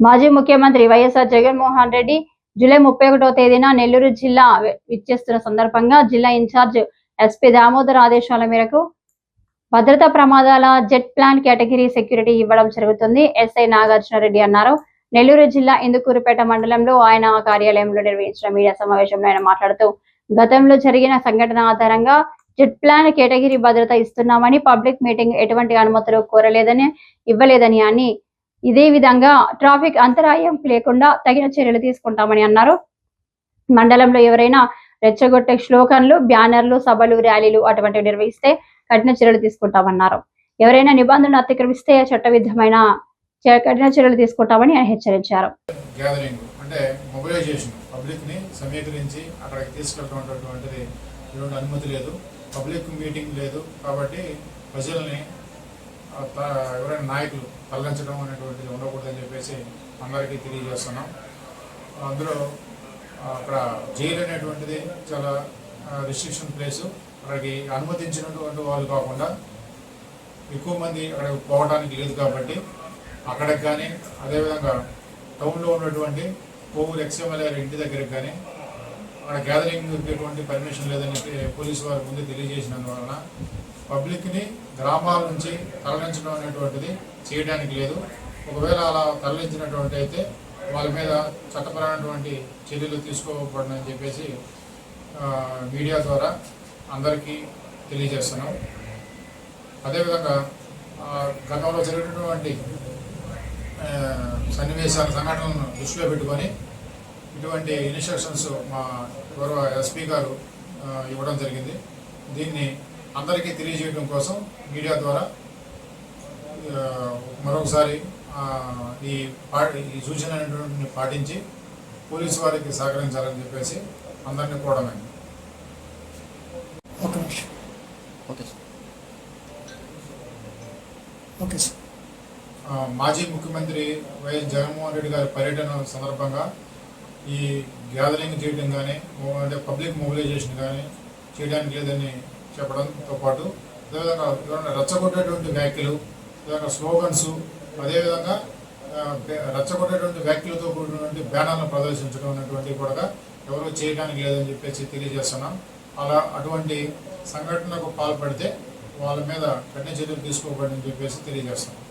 మాజీ ముఖ్యమంత్రి వైఎస్ఆర్ జగన్మోహన్ రెడ్డి జూలై ముప్పై ఒకటో తేదీన నెల్లూరు జిల్లా విచ్చేస్తున్న సందర్భంగా జిల్లా ఇన్ఛార్జ్ ఎస్పీ దామోదర్ ఆదేశాల మేరకు భద్రతా ప్రమాదాల జెట్ ప్లాన్ కేటగిరీ సెక్యూరిటీ ఇవ్వడం జరుగుతుంది. ఎస్ఐ నాగార్జున రెడ్డి అన్నారు. నెల్లూరు జిల్లా ఇందుకూరుపేట మండలంలో ఆయన కార్యాలయంలో నిర్వహించిన మీడియా సమావేశంలో ఆయన మాట్లాడుతూ గతంలో జరిగిన సంఘటన ఆధారంగా జెట్ ప్లాన్ కేటగిరీ భద్రత ఇస్తున్నామని పబ్లిక్ మీటింగ్ ఎటువంటి అనుమతులు కోరలేదని ఇవ్వలేదని అని ఇదే విధంగా ట్రాఫిక్ అంతరాయం లేకుండా తగిన చర్యలు తీసుకుంటామని అన్నారు. మండలంలో ఎవరైనా రెచ్చగొట్టే శ్లోకన్లు బ్యానర్లు సభలు ర్యాలీలు అటువంటివి నిర్వహిస్తే కఠిన చర్యలు తీసుకుంటామన్నారు. ఎవరైనా నిబంధనలు అతిక్రమిస్తే చట్టవిధమైన కఠిన చర్యలు తీసుకుంటామని ఆయన హెచ్చరించారు. అంటే మొబిలైజేషన్ సమీకరించి అక్కడికి తీసుకెళ్ళడం అనుమతి లేదు. పబ్లిక్ మీటింగ్ లేదు కాబట్టి ప్రజల్ని ఎవరైనా నాయకులు తరలించడం అనేటువంటిది ఉండకూడదని చెప్పేసి అందరికీ తెలియజేస్తున్నాం. అందులో అక్కడ జైలు అనేటువంటిది చాలా రిస్ట్రిక్షన్ ప్లేసు అక్కడికి అనుమతించినటువంటి వాళ్ళు కాకుండా ఎక్కువ మంది అక్కడ పోవడానికి లేదు కాబట్టి అక్కడికి కానీ అదేవిధంగా టౌన్లో ఉన్నటువంటి కోవూరు ఎక్స్ఎంఎల్ఏ ఇంటి దగ్గరికి కానీ అక్కడ గ్యాదరింగ్ ఎటువంటి పర్మిషన్ లేదని పోలీసు వారి ముందు తెలియజేసినందువలన పబ్లిక్ని గ్రామాల నుంచి తరలించడం అనేటువంటిది చేయడానికి లేదు. ఒకవేళ అలా తరలించినటువంటి అయితే వాళ్ళ మీద చట్టపరమైనటువంటి చర్యలు తీసుకోబడని చెప్పేసి మీడియా ద్వారా అందరికీ తెలియజేస్తున్నాం. అదేవిధంగా గతంలో జరిగినటువంటి సన్నివేశాల సంఘటనలను దృష్టిలో పెట్టుకొని ఇటువంటి ఇన్స్ట్రక్షన్స్ మా గౌరవ ఎస్పీ గారు ఇవ్వడం జరిగింది. దీన్ని అందరికీ తెలియజేయడం కోసం మీడియా ద్వారా మరొకసారి ఈ పా ఈ సూచన అనేటువంటిని పాటించి పోలీసు వారికి సహకరించాలని చెప్పేసి అందరినీ ఒక నిమిషం. Okay sir. Okay sir. ఆ, మాజీ ముఖ్యమంత్రి వైఎస్ జగన్మోహన్ రెడ్డి గారి పర్యటన సందర్భంగా ఈ గ్యాదరింగ్ చేయడం కానీ అంటే పబ్లిక్ మొబిలైజేషన్ కానీ చేయడానికి లేదని చెప్పడంతో పాటు అదేవిధంగా ఎవరైనా రచ్చగొట్టేటువంటి వ్యాఖ్యలు అదేవిధంగా స్లోగన్స్ అదేవిధంగా రచ్చగొట్టేటువంటి వ్యాఖ్యలతో కూడినటువంటి బ్యానర్ను ప్రదర్శించడం అనేటువంటివి కూడా ఎవరు చేయడానికి లేదని చెప్పేసి తెలియజేస్తున్నాం. అలా అటువంటి సంఘటనకు పాల్పడితే వాళ్ళ మీద కఠిన చర్యలు తీసుకోబడని చెప్పేసి తెలియజేస్తున్నాం.